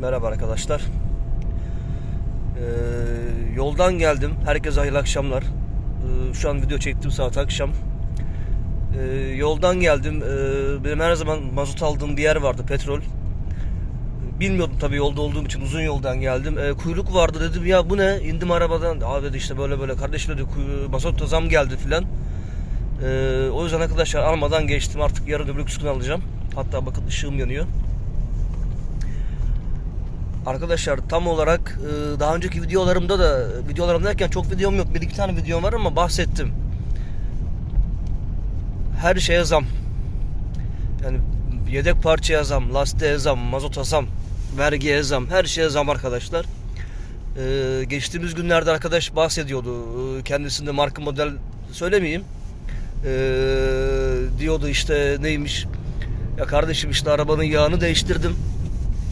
Merhaba arkadaşlar. Ee, yoldan geldim. Herkese hayırlı akşamlar. Ee, şu an video çektiğim saat akşam. Ee, yoldan geldim. Ee, benim her zaman mazot aldığım bir yer vardı, petrol. Bilmiyordum tabii yolda olduğum için uzun yoldan geldim. Ee, kuyruk vardı dedim ya bu ne? İndim arabadan. Abi dedi işte böyle böyle kardeşim dedi mazot zam geldi filan. Ee, o yüzden arkadaşlar almadan geçtim. Artık yarın öbür gün alacağım. Hatta bakın ışığım yanıyor. Arkadaşlar tam olarak e, daha önceki videolarımda da videolarım derken çok videom yok. Bir iki tane videom var ama bahsettim. Her şeye zam. Yani yedek parçaya zam, lastiğe zam, mazota zam, vergiye zam, her şeye zam arkadaşlar. Ee, geçtiğimiz günlerde arkadaş bahsediyordu. Ee, Kendisinde marka model söylemeyeyim. Diyordu işte neymiş. Ya kardeşim işte arabanın yağını değiştirdim.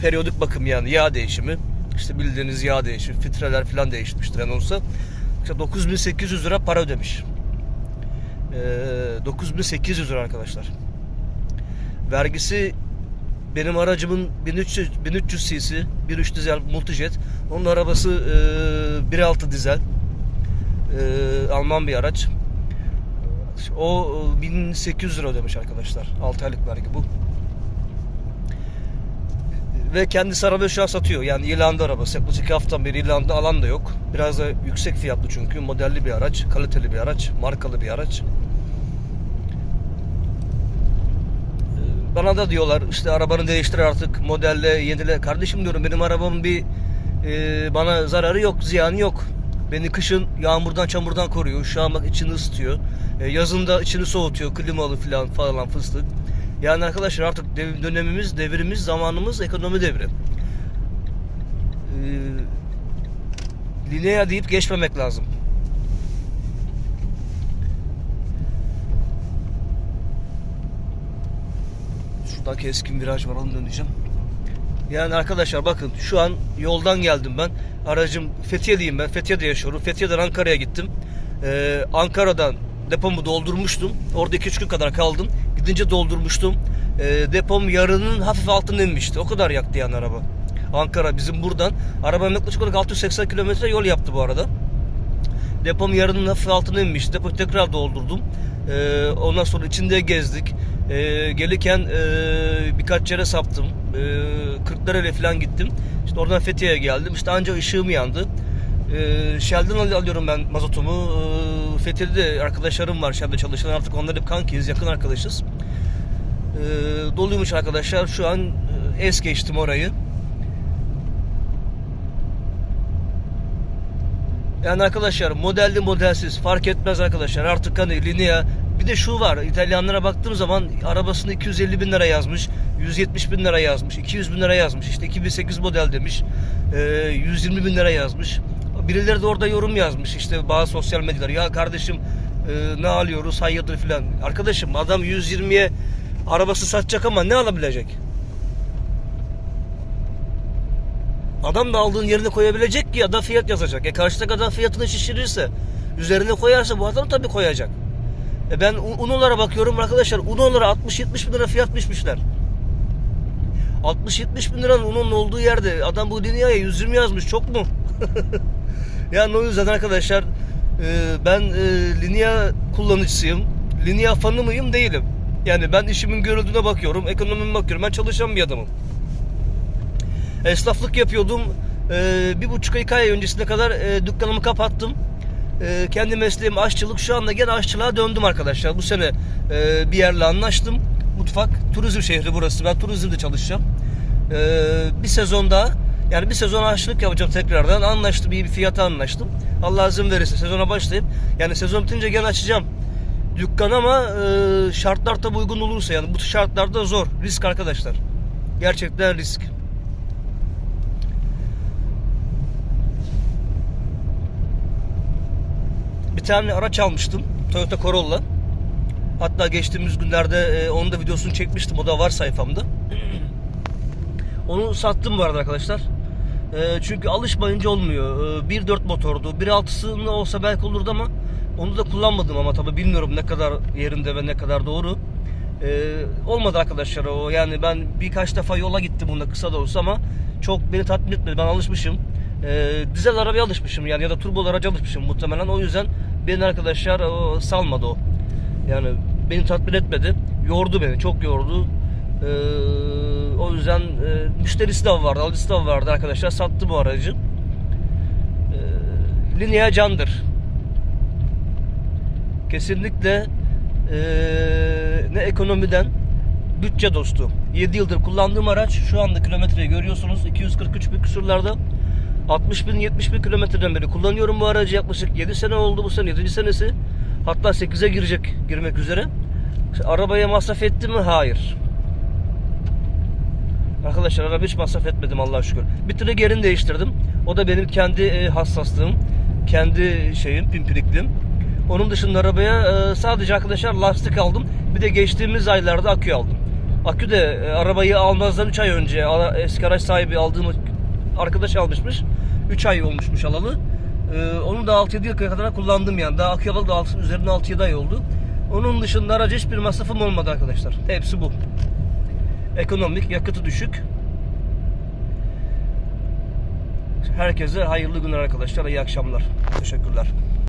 Periyodik bakım yani yağ değişimi. İşte bildiğiniz yağ değişimi, filtreler falan değişmiştir en olsa. İşte 9800 lira para ödemiş. Ee, 9800 lira arkadaşlar. Vergisi benim aracımın 1300 1300 cc 1.3 dizel multijet. Onun arabası e, 1.6 dizel. E, Alman bir araç. O e, 1800 lira ödemiş arkadaşlar. 6 aylık vergi bu. Ve kendisi arabayı şu an satıyor. Yani İrlanda arabası. Yaklaşık iki haftadan beri İrlanda alan da yok. Biraz da yüksek fiyatlı çünkü. Modelli bir araç, kaliteli bir araç, markalı bir araç. Ee, Bana da diyorlar işte arabanı değiştir artık modelle yenile. Kardeşim diyorum benim arabamın bir e, bana zararı yok, ziyanı yok. Beni kışın yağmurdan çamurdan koruyor. Şu an bak içini ısıtıyor. E, yazın da içini soğutuyor. Klimalı falan falan fıstık. Yani arkadaşlar artık dev- dönemimiz, devrimiz, zamanımız ekonomi devri. Ee, Linea deyip geçmemek lazım. Şurada keskin viraj var onu döneceğim. Yani arkadaşlar bakın şu an yoldan geldim ben. Aracım Fethiye'deyim ben. Fethiye'de yaşıyorum. Fethiye'den Ankara'ya gittim. Ee, Ankara'dan depomu doldurmuştum. Orada 2-3 gün kadar kaldım. Gidince doldurmuştum. Ee, depom yarının hafif altına inmişti. O kadar yaktı yani araba. Ankara bizim buradan. Arabam yaklaşık olarak 680 kilometre yol yaptı bu arada. Depom yarının hafif altına inmişti. Depo tekrar doldurdum. Ee, ondan sonra içinde gezdik. Ee, gelirken e, birkaç yere saptım. Ee, Kırklareli'ye falan gittim. İşte oradan Fethiye'ye geldim. İşte anca ışığım yandı. Ee, Shell'den al- alıyorum ben mazotumu. Ee, Fethiye'de de arkadaşlarım var Shell'de çalışan. Artık onlar hep kankiyiz, yakın arkadaşız. Ee, doluymuş arkadaşlar. Şu an e, es geçtim orayı. Yani arkadaşlar modelli modelsiz fark etmez arkadaşlar. Artık hani Linea bir de şu var İtalyanlara baktığım zaman arabasını 250 bin lira yazmış. 170 bin lira yazmış. 200 bin lira yazmış. İşte 2008 model demiş. Ee, 120 bin lira yazmış. Birileri de orada yorum yazmış. İşte bazı sosyal medyalar. Ya kardeşim e, ne alıyoruz hayırdır filan. Arkadaşım adam 120'ye arabası satacak ama ne alabilecek? Adam da aldığın yerine koyabilecek ki adam fiyat yazacak. E karşıdaki adam fiyatını şişirirse üzerine koyarsa bu adam tabii koyacak. E ben un- Uno'lara bakıyorum arkadaşlar. Uno'lara 60-70 bin lira fiyat biçmişler. 60-70 bin liranın Uno'nun olduğu yerde adam bu dünyaya 120 yazmış. Çok mu? yani o yüzden arkadaşlar e, ben e, Linea kullanıcısıyım. Linea fanı mıyım? Değilim. Yani ben işimin görüldüğüne bakıyorum. Ekonomime bakıyorum. Ben çalışan bir adamım. Esnaflık yapıyordum. Ee, bir buçuk ay, iki ay öncesine kadar e, dükkanımı kapattım. E, kendi mesleğim aşçılık. Şu anda gene aşçılığa döndüm arkadaşlar. Bu sene e, bir yerle anlaştım. Mutfak, turizm şehri burası. Ben turizmde çalışacağım. E, bir sezon daha yani bir sezon aşçılık yapacağım tekrardan. Anlaştım, iyi bir fiyata anlaştım. Allah izin verirse sezona başlayıp yani sezon bitince gene açacağım dükkan ama e, şartlar tabi uygun olursa yani bu şartlarda zor. Risk arkadaşlar. Gerçekten risk. Bir tane araç almıştım. Toyota Corolla. Hatta geçtiğimiz günlerde e, onun da videosunu çekmiştim. O da var sayfamda. Onu sattım bu arada arkadaşlar. E, çünkü alışmayınca olmuyor. E, 1.4 motordu. 1.6'sı ne olsa belki olurdu ama onu da kullanmadım ama tabii bilmiyorum ne kadar yerinde ve ne kadar doğru. E, olmadı arkadaşlar o. Yani ben birkaç defa yola gittim bunda kısa da olsa ama çok beni tatmin etmedi. Ben alışmışım. Ee, dizel arabaya alışmışım yani ya da turbo araca alışmışım muhtemelen. O yüzden beni arkadaşlar o, salmadı o. Yani beni tatmin etmedi. Yordu beni, çok yordu. Ee, o yüzden e, müşterisi de vardı, alıcısı da vardı arkadaşlar. Sattı bu aracı. Ee, Linea candır. Kesinlikle ee, ne ekonomiden bütçe dostu. 7 yıldır kullandığım araç şu anda kilometreyi görüyorsunuz 243 bin küsurlarda 60 bin 70 bin kilometreden beri kullanıyorum bu aracı yaklaşık 7 sene oldu bu sene 7. senesi hatta 8'e girecek girmek üzere arabaya masraf etti mi? Hayır Arkadaşlar araba hiç masraf etmedim Allah'a şükür. Bir triggerini değiştirdim. O da benim kendi e, hassaslığım. Kendi şeyim, pimpiriklim. Onun dışında arabaya e, sadece arkadaşlar lastik aldım. Bir de geçtiğimiz aylarda akü aldım. Akü de e, arabayı almazdan 3 ay önce eski araç sahibi aldığım arkadaş almışmış. 3 ay olmuşmuş alalı. Onu da 6-7 yıl kadar kullandım yani. Daha akü alalı da üzerine 6-7 ay oldu. Onun dışında araca hiçbir masrafım olmadı arkadaşlar. Hepsi bu ekonomik, yakıtı düşük. Herkese hayırlı günler arkadaşlar, iyi akşamlar. Teşekkürler.